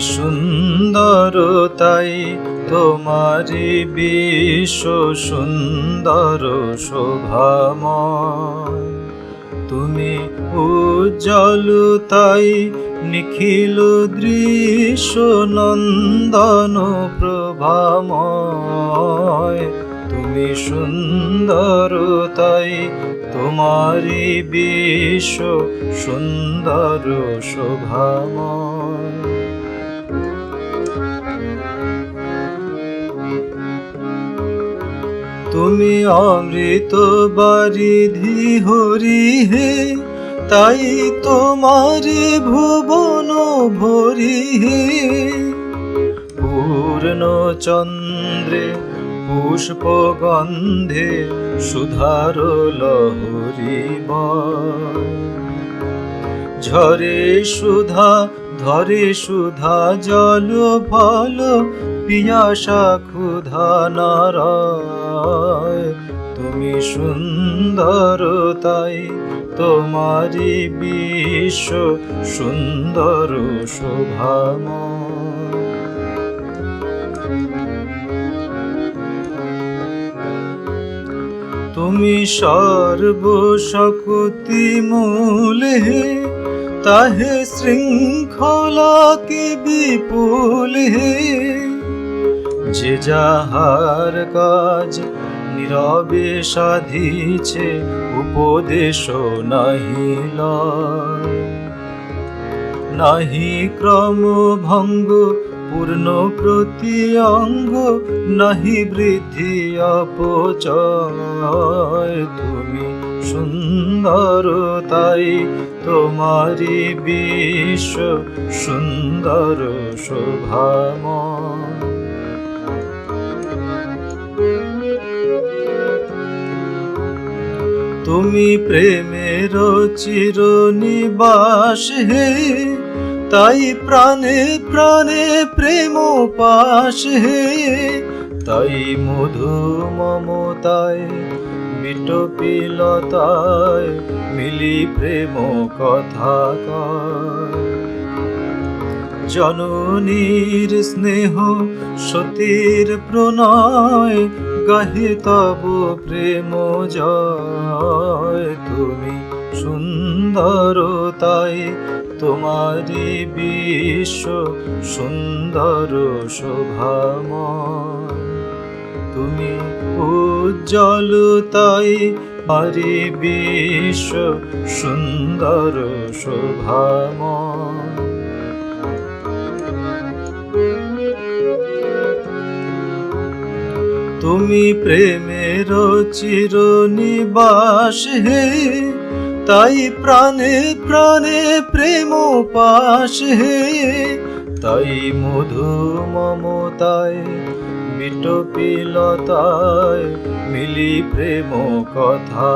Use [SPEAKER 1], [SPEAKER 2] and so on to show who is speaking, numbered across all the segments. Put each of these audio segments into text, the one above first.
[SPEAKER 1] সুন্দর, তাই তোমারি বিশ্ব সুন্দর শোভাময়। তুমি উজ্জ্বল, তাই নিখিল দৃশ্য নন্দন প্রভাময়। তুমি সুন্দর, তাই তোমারি বিশ্ব সুন্দর শোভাময়। তুমি অমৃত বারিধি হরি হে, তাই তোমারে ভুবন ভরি হে। পূর্ণ চন্দ্রে পুষ্প গন্ধে সুধার লহরি ঝরে সুধা, ধরে সুধা, জল, ফল পিয়াসা ক্ষুধা নারায় তুমি সুন্দর তাই তোমারি বিশ্ব সুন্দর শোভাম তুমি সর্বশক্তি মূল তাহে শৃঙ্খলা কি বিপুল হে। যে যাহার কাজ নীরবে সাধিছে উপদেশ নাহি নাহি ক্রম ভঙ্গ, পূর্ণ প্রতি অঙ্গ নাহি বৃদ্ধি অপচয়। তুমি সুন্দর, তাই তোমারি বিশ্ব সুন্দর, শোভাময়। তুমি প্রেমের চির নিবাস হে, তাই প্রাণে প্রাণে প্রেম পাশ হে। তাই মধু মমতায় বিটপিলতায় মিলি প্রেম কথা জননীর স্নেহ সতীর প্রণয় গাহে তব প্রেম জয়। তুমি সুন্দর তাই তোমারি বিশ্ব সুন্দর শোভাম তুমি উজ্জ্বল তাই পারি বিশ্ব সুন্দর শোভাময়। তুমি প্রেমের চির নিবাস হে, তাই প্রাণে প্রাণে প্রেম পাশ হে, তাই মধু মমতায় বিটপিলতায় মিলি প্রেম কথা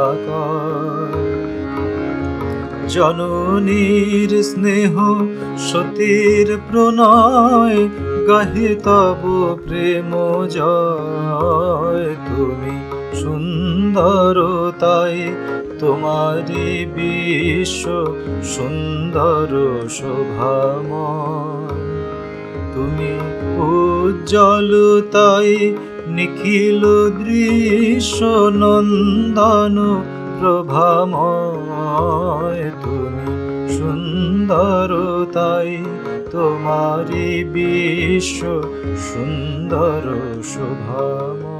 [SPEAKER 1] জননীর স্নেহ সতীর প্রণয় গাহে তব প্রেম জয়। তুমি সুন্দর তাই তোমারি বিশ্ব সুন্দর শোভাময়। তুমি উজ্জ্বল তাই নিখিল দৃশ্য নন্দন প্রভাময়। তুমি সুন্দর তাই তোমারি বিশ্ব সুন্দর শোভাময়।